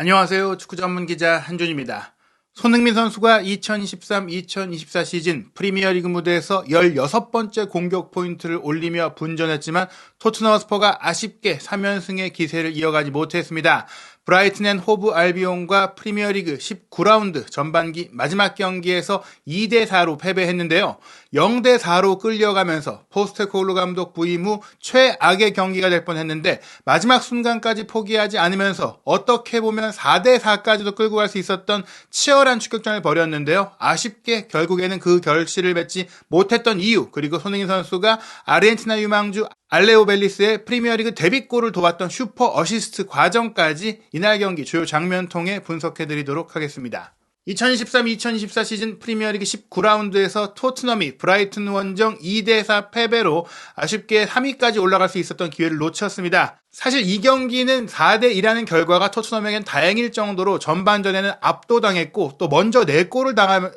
안녕하세요. 축구 전문 기자 한준입니다. 손흥민 선수가 2023-2024 시즌 프리미어리그 무대에서 16번째 공격 포인트를 올리며 분전했지만 토트넘 스퍼가 아쉽게 3연승의 기세를 이어가지 못했습니다. 브라이튼 앤 호브 알비온과 프리미어리그 19라운드 전반기 마지막 경기에서 2대 4로 패배했는데요. 0대 4로 끌려가면서 포스테코글루 감독 부임 후 최악의 경기가 될 뻔했는데 마지막 순간까지 포기하지 않으면서 어떻게 보면 4대 4까지도 끌고 갈 수 있었던 치열한 추격전을 벌였는데요. 아쉽게 결국에는 그 결실을 맺지 못했던 이유 그리고 손흥민 선수가 아르헨티나 유망주 알레오 벨리스의 프리미어리그 데뷔골을 도왔던 슈퍼 어시스트 과정까지 이날 경기 주요 장면 통해 분석해드리도록 하겠습니다. 2023-2024 시즌 프리미어리그 19라운드에서 토트넘이 브라이튼 원정 2대4 패배로 아쉽게 3위까지 올라갈 수 있었던 기회를 놓쳤습니다. 사실 이 경기는 4대2라는 결과가 토트넘에겐 다행일 정도로 전반전에는 압도당했고 또 먼저 4골을 당하면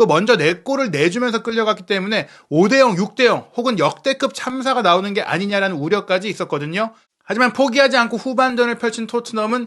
또 먼저 4골을 내주면서 끌려갔기 때문에 5대0, 6대0 혹은 역대급 참사가 나오는 게 아니냐라는 우려까지 있었거든요. 하지만 포기하지 않고 후반전을 펼친 토트넘은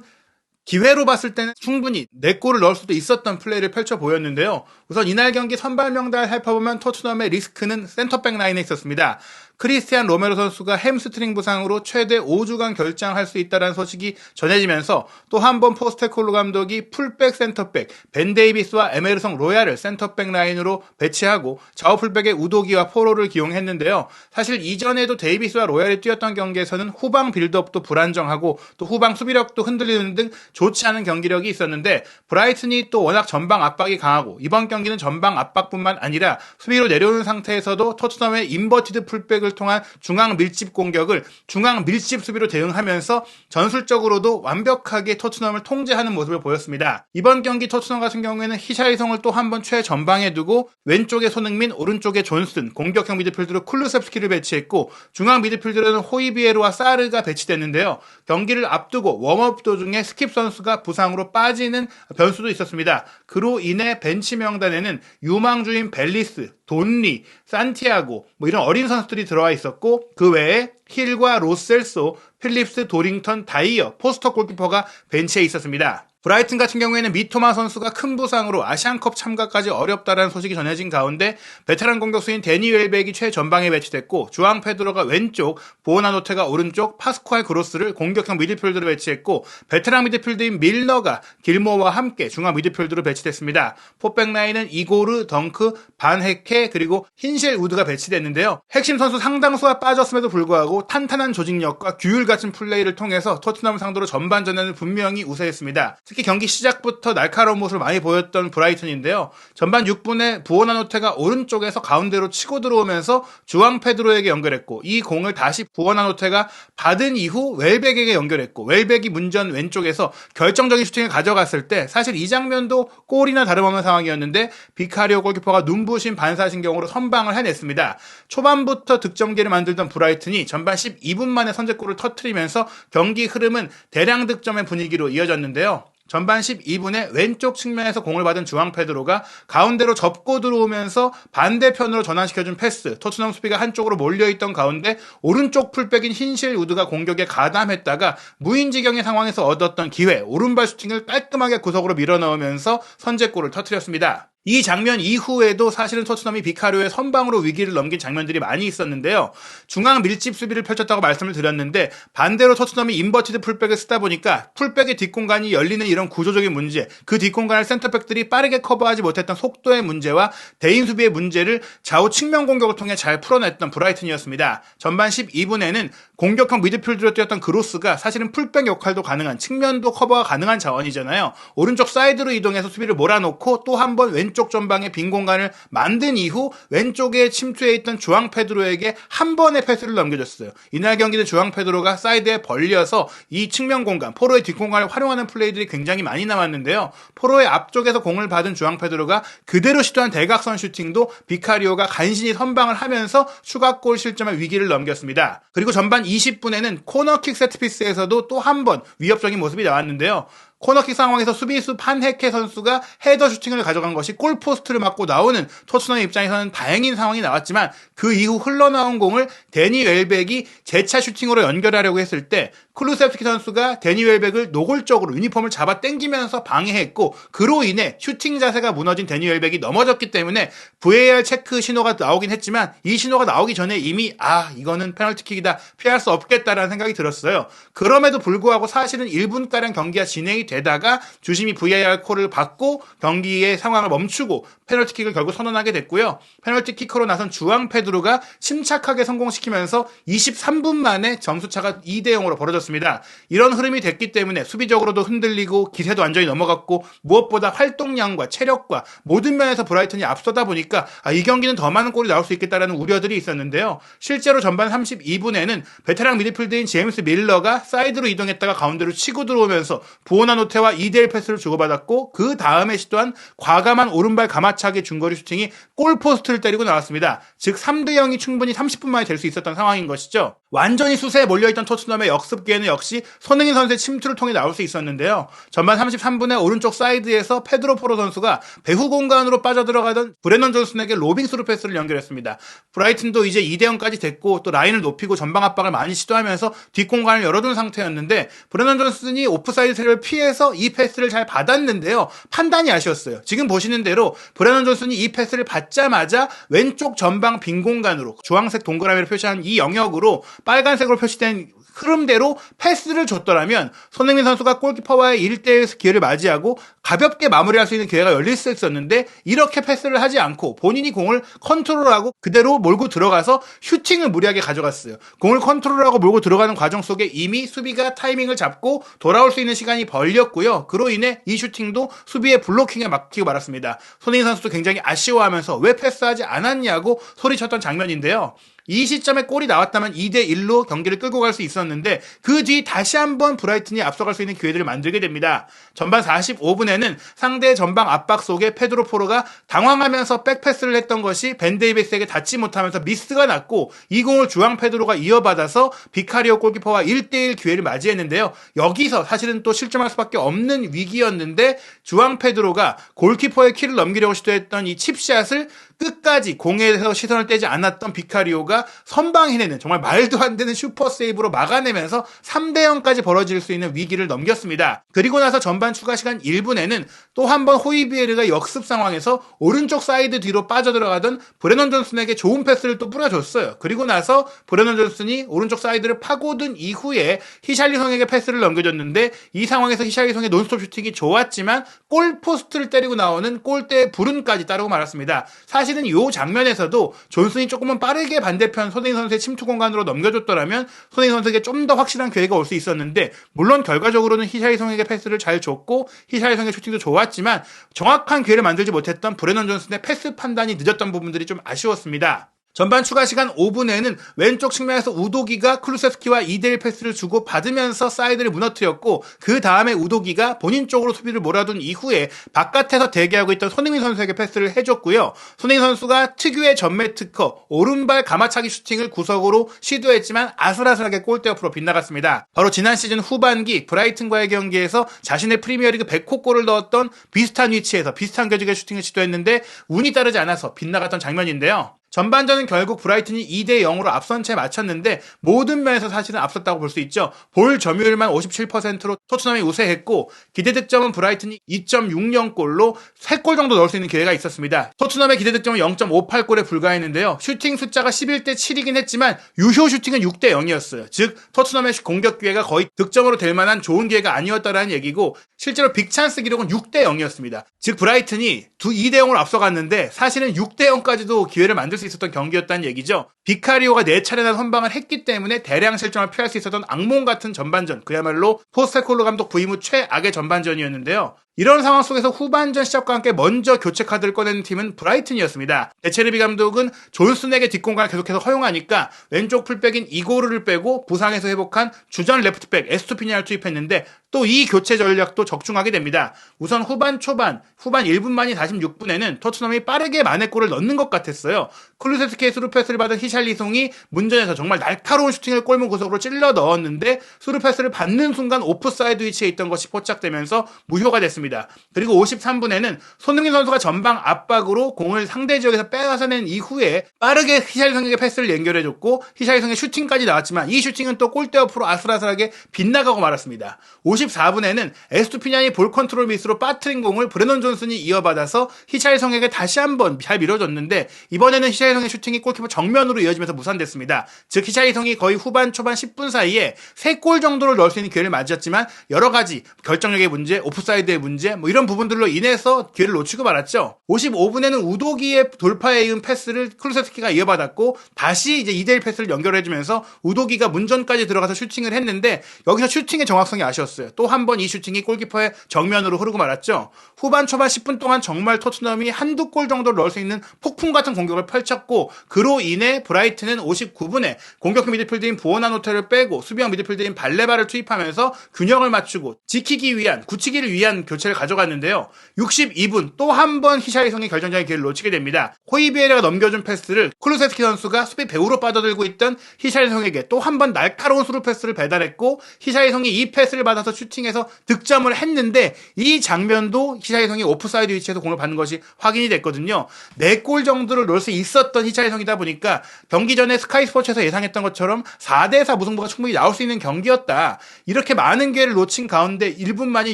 기회로 봤을 때는 충분히 4골을 넣을 수도 있었던 플레이를 펼쳐 보였는데요. 우선 이날 경기 선발 명단을 살펴보면 토트넘의 리스크는 센터백 라인에 있었습니다. 크리스티안 로메로 선수가 햄스트링 부상으로 최대 5주간 결장할 수 있다는 소식이 전해지면서 또 한 번 포스테콜로 감독이 풀백 센터백 벤 데이비스와 에메르성 로얄을 센터백 라인으로 배치하고 좌우 풀백의 우도기와 포로를 기용했는데요. 사실 이전에도 데이비스와 로얄이 뛰었던 경기에서는 후방 빌드업도 불안정하고 또 후방 수비력도 흔들리는 등 좋지 않은 경기력이 있었는데 브라이튼이 또 워낙 전방 압박이 강하고 이번 경기는 전방 압박뿐만 아니라 수비로 내려오는 상태에서도 토트넘의 인버티드 풀백 을 통한 중앙 밀집 공격을 중앙 밀집 수비로 대응하면서 전술적으로도 완벽하게 토트넘을 통제하는 모습을 보였습니다. 이번 경기 토트넘 같은 경우에는 히샤이성을 또 한 번 최전방에 두고 왼쪽에 손흥민, 오른쪽에 존슨, 공격형 미드필드로 쿨루셉스키를 배치했고 중앙 미드필드로는 호이비에르와 사르가 배치됐는데요. 경기를 앞두고 웜업 도중에 스킵 선수가 부상으로 빠지는 변수도 있었습니다. 그로 인해 벤치 명단에는 유망주인 벨리스, 돈리, 산티아고 뭐 이런 어린 선수들이 들어와 있었고 그 외에 힐과 로셀소, 필립스, 도링턴, 다이어, 포스터 골키퍼가 벤치에 있었습니다. 브라이튼 같은 경우에는 미토마 선수가 큰 부상으로 아시안컵 참가까지 어렵다라는 소식이 전해진 가운데 베테랑 공격수인 데니 웰백이 최전방에 배치됐고 주앙 페드로가 왼쪽, 보나노테가 오른쪽, 파스쿠알 그로스를 공격형 미드필드로 배치했고 베테랑 미드필드인 밀너가 길모와 함께 중앙 미드필드로 배치됐습니다. 포백 라인은 이고르, 덩크, 반헤케 그리고 흰실 우드가 배치됐는데요. 핵심 선수 상당수가 빠졌음에도 불구하고 탄탄한 조직력과 규율 같은 플레이를 통해서 토트넘 상대로 전반전에는 분명히 우세했습니다. 특히 경기 시작부터 날카로운 모습을 많이 보였던 브라이튼인데요. 전반 6분에 부어나노테가 오른쪽에서 가운데로 치고 들어오면서 주앙 페드로에게 연결했고 이 공을 다시 부어나노테가 받은 이후 웰백에게 연결했고 웰백이 문전 왼쪽에서 결정적인 슈팅을 가져갔을 때 사실 이 장면도 골이나 다름없는 상황이었는데 비카리오 골키퍼가 눈부신 반사신경으로 선방을 해냈습니다. 초반부터 득점기를 만들던 브라이튼이 전반 12분 만에 선제골을 터트리면서 경기 흐름은 대량 득점의 분위기로 이어졌는데요. 전반 12분에 왼쪽 측면에서 공을 받은 주앙 페드로가 가운데로 접고 들어오면서 반대편으로 전환시켜준 패스. 토트넘 수비가 한쪽으로 몰려있던 가운데 오른쪽 풀백인 흰실 우드가 공격에 가담했다가 무인지경의 상황에서 얻었던 기회. 오른발 슈팅을 깔끔하게 구석으로 밀어넣으면서 선제골을 터뜨렸습니다. 이 장면 이후에도 사실은 토트넘이 비카리오의 선방으로 위기를 넘긴 장면들이 많이 있었는데요. 중앙 밀집 수비를 펼쳤다고 말씀을 드렸는데 반대로 토트넘이 인버티드 풀백을 쓰다 보니까 풀백의 뒷공간이 열리는 이런 구조적인 문제, 그 뒷공간을 센터백들이 빠르게 커버하지 못했던 속도의 문제와 대인 수비의 문제를 좌우 측면 공격을 통해 잘 풀어냈던 브라이튼이었습니다. 전반 12분에는 공격형 미드필드로 뛰었던 그로스가 사실은 풀백 역할도 가능한 측면도 커버가 가능한 자원이잖아요. 오른쪽 사이드로 이동해서 수비를 몰아놓고 또 한번 왼. 왼쪽 전방에 빈 공간을 만든 이후 왼쪽에 침투해 있던 주앙 페드로에게 한 번의 패스를 넘겨줬어요. 이날 경기는 주앙 페드로가 사이드에 벌려서 이 측면 공간, 포로의 뒷공간을 활용하는 플레이들이 굉장히 많이 남았는데요. 포로의 앞쪽에서 공을 받은 주앙 페드로가 그대로 시도한 대각선 슈팅도 비카리오가 간신히 선방을 하면서 추가골 실점의 위기를 넘겼습니다. 그리고 전반 20분에는 코너킥 세트피스에서도 또 한 번 위협적인 모습이 나왔는데요. 코너킥 상황에서 수비수 판헤케 선수가 헤더 슈팅을 가져간 것이 골포스트를 맞고 나오는 토트넘의 입장에서는 다행인 상황이 나왔지만 그 이후 흘러나온 공을 데니 웰백이 재차 슈팅으로 연결하려고 했을 때 클루세프스키 선수가 데니 웰백을 노골적으로 유니폼을 잡아 당기면서 방해했고 그로 인해 슈팅 자세가 무너진 데니 웰백이 넘어졌기 때문에 VAR 체크 신호가 나오긴 했지만 이 신호가 나오기 전에 이미 아 이거는 페널티킥이다 피할 수 없겠다라는 생각이 들었어요. 그럼에도 불구하고 사실은 1분가량 경기가 진행이 되다가 주심이 VAR 콜을 받고 경기의 상황을 멈추고 페널티킥을 결국 선언하게 됐고요. 페널티킥으로 나선 주앙 페드로가 침착하게 성공시키면서 23분 만에 점수차가 2대 0으로 벌어졌습니다. 이런 흐름이 됐기 때문에 수비적으로도 흔들리고 기세도 완전히 넘어갔고 무엇보다 활동량과 체력과 모든 면에서 브라이턴이 앞서다 보니까 아, 이 경기는 더 많은 골이 나올 수 있겠다라는 우려들이 있었는데요. 실제로 전반 32분에는 베테랑 미드필드인 제임스 밀러가 사이드로 이동했다가 가운데로 치고 들어오면서 부오나 노테와 2대1 패스를 주고받았고 그 다음에 시도한 과감한 오른발 가마차 기 중거리 슈팅이 골포스트를 때리고 나왔습니다. 즉 3대 0이 충분히 30분 만에 될 수 있었던 상황인 것이죠. 완전히 수세에 몰려있던 토트넘의 역습 기회는 역시 손흥민 선수의 침투를 통해 나올 수 있었는데요. 전반 33분에 오른쪽 사이드에서 페드로 포로 선수가 배후 공간으로 빠져들어가던 브레넌 존슨에게 로빙 스루 패스를 연결했습니다. 브라이튼도 이제 2대 0까지 됐고 또 라인을 높이고 전방 압박을 많이 시도하면서 뒷공간을 열어둔 상태였는데 브레넌 존슨이 오프사이드 세를 피해서 이 패스를 잘 받았는데요. 판단이 아쉬웠어요. 지금 보시는 대로 브레넌 존슨이 이 패스를 받자마자 왼쪽 전방 빈 공간으로 주황색 동그라미를 표시한 이 영역으로 빨간색으로 표시된 흐름대로 패스를 줬더라면 손흥민 선수가 골키퍼와의 1대1 기회를 맞이하고 가볍게 마무리할 수 있는 기회가 열릴 수 있었는데 이렇게 패스를 하지 않고 본인이 공을 컨트롤하고 그대로 몰고 들어가서 슈팅을 무리하게 가져갔어요. 공을 컨트롤하고 몰고 들어가는 과정 속에 이미 수비가 타이밍을 잡고 돌아올 수 있는 시간이 벌렸고요. 그로 인해 이 슈팅도 수비의 블로킹에 막히고 말았습니다. 손흥민 선수도 굉장히 아쉬워하면서 왜 패스하지 않았냐고 소리쳤던 장면인데요. 이 시점에 골이 나왔다면 2대 1로 경기를 끌고 갈 수 있었는데 그 뒤 다시 한번 브라이튼이 앞서갈 수 있는 기회들을 만들게 됩니다. 전반 45분에는 상대 전방 압박 속에 페드로 포로가 당황하면서 백패스를 했던 것이 벤 데이비스에게 닿지 못하면서 미스가 났고 이 공을 주앙 페드로가 이어받아서 비카리오 골키퍼와 1대1 기회를 맞이했는데요. 여기서 사실은 또 실점할 수밖에 없는 위기였는데 주앙 페드로가 골키퍼의 키를 넘기려고 시도했던 이 칩샷을 끝까지 공에서 시선을 떼지 않았던 비카리오가 선방해내는 정말 말도 안 되는 슈퍼 세이브로 막아내면서 3대 0까지 벌어질 수 있는 위기를 넘겼습니다. 그리고 나서 전반 추가 시간 1분에는 또 한 번 호이비에르가 역습 상황에서 오른쪽 사이드 뒤로 빠져들어가던 브레넌 존슨에게 좋은 패스를 또 뿌려줬어요. 그리고 나서 브레넌 존슨이 오른쪽 사이드를 파고든 이후에 히샬리송에게 패스를 넘겨줬는데 이 상황에서 히샬리송의 논스톱 슈팅이 좋았지만 골 포스트를 때리고 나오는 골대의 불운까지 따르고 말았습니다. 사실은 이 장면에서도 존슨이 조금은 빠르게 반대편 손흥민 선수의 침투 공간으로 넘겨줬더라면 손흥민 선수에게 좀 더 확실한 기회가 올 수 있었는데 물론 결과적으로는 히샬리송에게 패스를 잘 줬고 히샬리송의 슈팅도 좋았지만 정확한 기회를 만들지 못했던 브레넌 존슨의 패스 판단이 늦었던 부분들이 좀 아쉬웠습니다. 전반 추가 시간 5분에는 왼쪽 측면에서 우도기가 클루세스키와 2대1 패스를 주고 받으면서 사이드를 무너뜨렸고 그 다음에 우도기가 본인 쪽으로 수비를 몰아둔 이후에 바깥에서 대기하고 있던 손흥민 선수에게 패스를 해줬고요. 손흥민 선수가 특유의 전매 특허 오른발 가마차기 슈팅을 구석으로 시도했지만 아슬아슬하게 골대 옆으로 빗나갔습니다. 바로 지난 시즌 후반기 브라이튼과의 경기에서 자신의 프리미어리그 100호 골을 넣었던 비슷한 위치에서 비슷한 교직의 슈팅을 시도했는데 운이 따르지 않아서 빗나갔던 장면인데요. 전반전은 결국 브라이튼이 2대 0으로 앞선 채 마쳤는데 모든 면에서 사실은 앞섰다고 볼 수 있죠. 볼 점유율만 57%로 토트넘이 우세했고 기대 득점은 브라이튼이 2.60골로 3골 정도 넣을 수 있는 기회가 있었습니다. 토트넘의 기대 득점은 0.58골에 불과했는데요. 슈팅 숫자가 11대 7이긴 했지만 유효 슈팅은 6대 0이었어요. 즉 토트넘의 공격 기회가 거의 득점으로 될 만한 좋은 기회가 아니었다라는 얘기고 실제로 빅찬스 기록은 6대 0이었습니다. 즉 브라이튼이 두 2대 0으로 앞서갔는데 사실은 6대 0까지도 기회를 만들 수 있었던 경기였다는 얘기죠. 비카리오가 네 차례나 선방을 했기 때문에 대량 실점을 피할 수 있었던 악몽 같은 전반전 그야말로 포스테콜로 감독 부임 후 최악의 전반전이었는데요. 이런 상황 속에서 후반전 시작과 함께 먼저 교체 카드를 꺼내는 팀은 브라이튼이었습니다. 데체르비 감독은 존슨에게 뒷공간을 계속해서 허용하니까 왼쪽 풀백인 이고르를 빼고 부상에서 회복한 주전 레프트백 에스토피니아를 투입했는데 또 이 교체 전략도 적중하게 됩니다. 우선 후반 초반, 후반 1분 만이 46분에는 토트넘이 빠르게 만회골을 넣는 것 같았어요. 클루세스케의 수루 패스를 받은 히샬리송이 문전에서 정말 날카로운 슈팅을 골문 구석으로 찔러 넣었는데 수루 패스를 받는 순간 오프사이드 위치에 있던 것이 포착되면서 무효가 됐습니다. 줬습니다. 그리고 53분에는 손흥민 선수가 전방 압박으로 공을 상대 지역에서 빼앗아낸 이후에 빠르게 히샬리성에게 패스를 연결해줬고 히샬리성의 슈팅까지 나왔지만 이 슈팅은 또 골대 옆으로 아슬아슬하게 빗나가고 말았습니다. 54분에는 에스투피냐니 볼 컨트롤 미스로 빠트린 공을 브레넌 존슨이 이어받아서 히샬리성에게 다시 한번 잘 밀어줬는데 이번에는 히샬리성의 슈팅이 골키퍼 정면으로 이어지면서 무산됐습니다. 즉 히샬리성이 거의 후반 초반 10분 사이에 3골 정도를 넣을 수 있는 기회를 맞았지만 여러 가지 결정력의 문제, 오프사이드의 문제 뭐 이런 부분들로 인해서 기회를 놓치고 말았죠. 55분에는 우도기의 돌파에 이은 패스를 클루세스키가 이어받았고 다시 이제 2대1 패스를 연결해주면서 우도기가 문전까지 들어가서 슈팅을 했는데 여기서 슈팅의 정확성이 아쉬웠어요. 또 한 번 이 슈팅이 골키퍼의 정면으로 흐르고 말았죠. 후반 초반 10분 동안 정말 토트넘이 한두 골 정도를 넣을 수 있는 폭풍 같은 공격을 펼쳤고 그로 인해 브라이트는 59분에 공격 미드필드인 부오나노테를 빼고 수비형 미드필드인 발레바를 투입하면서 균형을 맞추고 지키기 위한 굳히기를 위한 교체 를 가져갔는데요. 62분 또 한 번 히샤이성이 결정적인 기회를 놓치게 됩니다. 호이비에르가 넘겨준 패스를 쿨루세스키 선수가 수비 배우로 빠져들고 있던 히샤이성에게 또 한 번 날카로운 수루 패스를 배달했고 히샤이성이 이 패스를 받아서 슈팅해서 득점을 했는데 이 장면도 히샤이성이 오프사이드 위치에서 공을 받는 것이 확인이 됐거든요. 4골 정도를 넣을 수 있었던 히샤이성이다 보니까 경기 전에 스카이 스포츠에서 예상했던 것처럼 4대4 무승부가 충분히 나올 수 있는 경기였다. 이렇게 많은 기회를 놓친 가운데 1분 만에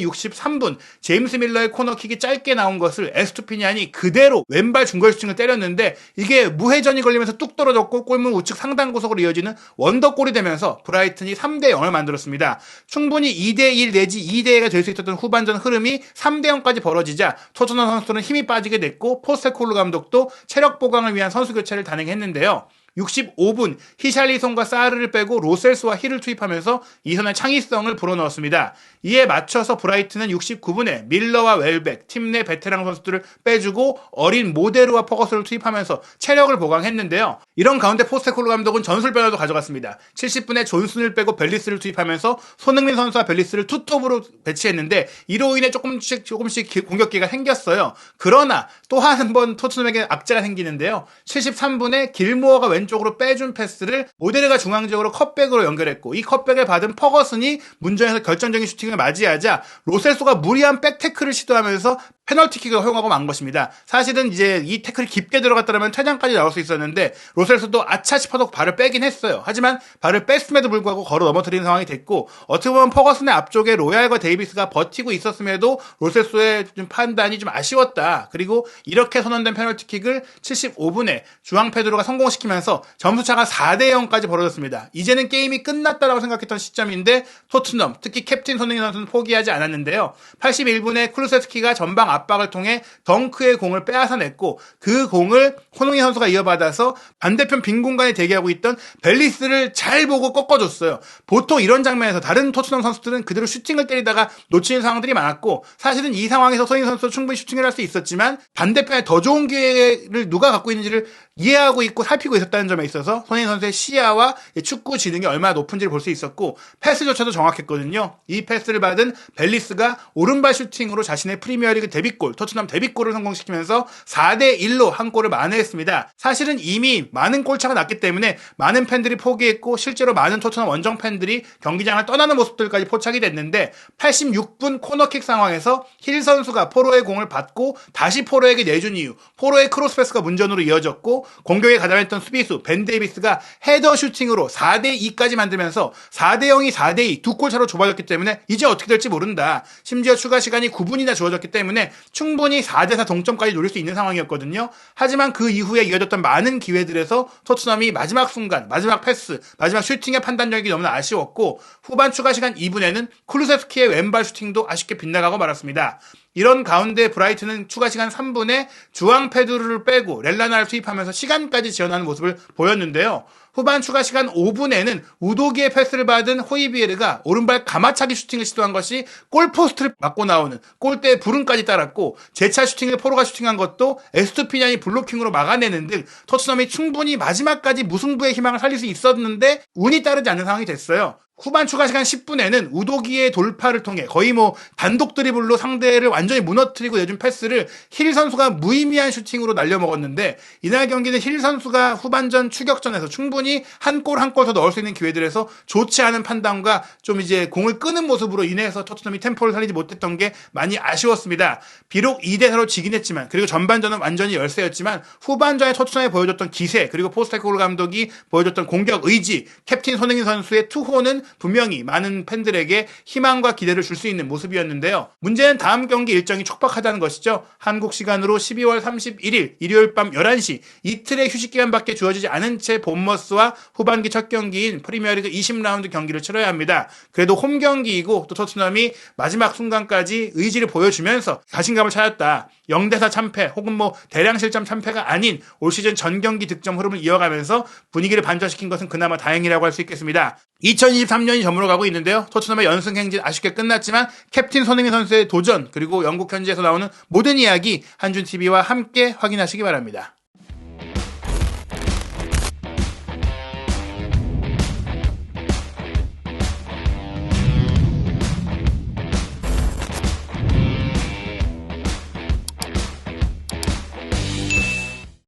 63분 제임스 밀러의 코너킥이 짧게 나온 것을 에스투피니안이 그대로 왼발 중거리 슈팅을 때렸는데 이게 무회전이 걸리면서 뚝 떨어졌고 골문 우측 상단 구석으로 이어지는 원더골이 되면서 브라이튼이 3대 0을 만들었습니다. 충분히 2대 1 내지 2대 2가 될 수 있었던 후반전 흐름이 3대 0까지 벌어지자 토트넘 선수들은 힘이 빠지게 됐고 포스테콜루 감독도 체력 보강을 위한 선수 교체를 단행했는데요. 65분 히샬리송과 사르를 빼고 로셀스와 힐을 투입하면서 이선의 창의성을 불어넣었습니다. 이에 맞춰서 브라이트는 69분에 밀러와 웰백, 팀 내 베테랑 선수들을 빼주고 어린 모데르와 퍼거스를 투입하면서 체력을 보강했는데요. 이런 가운데 포스테콜로 감독은 전술 변화도 가져갔습니다. 70분에 존슨을 빼고 벨리스를 투입하면서 손흥민 선수와 벨리스를 투톱으로 배치했는데 이로 인해 조금씩 조금씩 공격기가 생겼어요. 그러나 또 한 번 토트넘에게 악재가 생기는데요. 73분에 길모어가 왼 쪽으로 빼준 패스를 모데르가 중앙적으로 컷백으로 연결했고 이 컷백을 받은 퍼거슨이 문전에서 결정적인 슈팅을 맞이하자 로셀소가 무리한 백태클을 시도하면서 페널티킥을 허용하고 만 것입니다. 사실은 이제 이 태클이 깊게 들어갔다면 퇴장까지 나올 수 있었는데 로셀소도 아차 싶어도 발을 빼긴 했어요. 하지만 발을 뺐음에도 불구하고 걸어 넘어뜨리는 상황이 됐고 어떻게 보면 퍼거슨의 앞쪽에 로얄과 데이비스가 버티고 있었음에도 로셀소의 좀 판단이 좀 아쉬웠다. 그리고 이렇게 선언된 페널티킥을 75분에 주앙 페드로가 성공시키면서 점수차가 4대 0까지 벌어졌습니다. 이제는 게임이 끝났다라고 생각했던 시점인데 토트넘 특히 캡틴 손흥민 선수는 포기하지 않았는데요. 81분에 클루세스키가 전방 압박을 통해 덩크의 공을 빼앗아냈고 그 공을 손흥민 선수가 이어받아서 반대편 빈 공간에 대기하고 있던 벨리스를 잘 보고 꺾어줬어요. 보통 이런 장면에서 다른 토트넘 선수들은 그대로 슈팅을 때리다가 놓치는 상황들이 많았고 사실은 이 상황에서 손흥민 선수도 충분히 슈팅을 할 수 있었지만 반대편에 더 좋은 기회를 누가 갖고 있는지를 이해하고 있고 살피고 있었다는 점에 있어서 손흥민 선수의 시야와 축구 지능이 얼마나 높은지를 볼 수 있었고 패스조차도 정확했거든요. 이 패스를 받은 벨리스가 오른발 슈팅으로 자신의 프리미어리그 데뷔골, 토트넘 데뷔골을 성공시키면서 4대 1로 한 골을 만회했습니다. 사실은 이미 많은 골차가 났기 때문에 많은 팬들이 포기했고 실제로 많은 토트넘 원정 팬들이 경기장을 떠나는 모습들까지 포착이 됐는데 86분 코너킥 상황에서 힐 선수가 포로의 공을 받고 다시 포로에게 내준 이후 포로의 크로스 패스가 문전으로 이어졌고 공격에 가담했던 수비수 벤 데이비스가 헤더 슈팅으로 4대 2까지 만들면서 4대 0이 4대 2 두 골 차로 좁아졌기 때문에 이제 어떻게 될지 모른다. 심지어 추가 시간이 9분이나 주어졌기 때문에 충분히 4대 4 동점까지 노릴 수 있는 상황이었거든요. 하지만 그 이후에 이어졌던 많은 기회들에서 토트넘이 마지막 순간, 마지막 패스, 마지막 슈팅의 판단력이 너무나 아쉬웠고 후반 추가 시간 2분에는 쿨루세스키의 왼발 슈팅도 아쉽게 빗나가고 말았습니다. 이런 가운데 브라이트는 추가 시간 3분에 주앙 페드루를 빼고 렐라나를 투입하면서 시간까지 지원하는 모습을 보였는데요. 후반 추가 시간 5분에는 우도기의 패스를 받은 호이비에르가 오른발 가마차기 슈팅을 시도한 것이 골포스트를 맞고 나오는 골대에 불운까지 따랐고 재차 슈팅을 포로가 슈팅한 것도 에스투피냐이 블로킹으로 막아내는 등 토트넘이 충분히 마지막까지 무승부의 희망을 살릴 수 있었는데 운이 따르지 않는 상황이 됐어요. 후반 추가 시간 10분에는 우도기의 돌파를 통해 거의 뭐 단독 드리블로 상대를 완전히 무너뜨리고 내준 패스를 힐 선수가 무의미한 슈팅으로 날려먹었는데 이날 경기는 힐 선수가 후반전 추격전에서 충분히 꾸준히 한 골 한 골 더 넣을 수 있는 기회들에서 좋지 않은 판단과 좀 이제 공을 끄는 모습으로 인해서 토트넘이 템포를 살리지 못했던 게 많이 아쉬웠습니다. 비록 2대 4로 지긴 했지만 그리고 전반전은 완전히 열세였지만 후반전에 토트넘이 보여줬던 기세 그리고 포스테코글 감독이 보여줬던 공격 의지 캡틴 손흥민 선수의 투호는 분명히 많은 팬들에게 희망과 기대를 줄 수 있는 모습이었는데요. 문제는 다음 경기 일정이 촉박하다는 것이죠. 한국 시간으로 12월 31일 일요일 밤 11시 이틀의 휴식 기간밖에 주어지지 않은 채 본머 스와 후반기 첫 경기인 프리미어리그 20라운드 경기를 치러야 합니다. 그래도 홈 경기이고 또 토트넘이 마지막 순간까지 의지를 보여주면서 자신감을 찾았다. 0대4 참패 혹은 뭐 대량 실점 참패가 아닌 올 시즌 전 경기 득점 흐름을 이어가면서 분위기를 반전시킨 것은 그나마 다행이라고 할 수 있겠습니다. 2023년이 저물어 가고 있는데요. 토트넘의 연승 행진 아쉽게 끝났지만 캡틴 손흥민 선수의 도전 그리고 영국 현지에서 나오는 모든 이야기 한준 TV와 함께 확인하시기 바랍니다.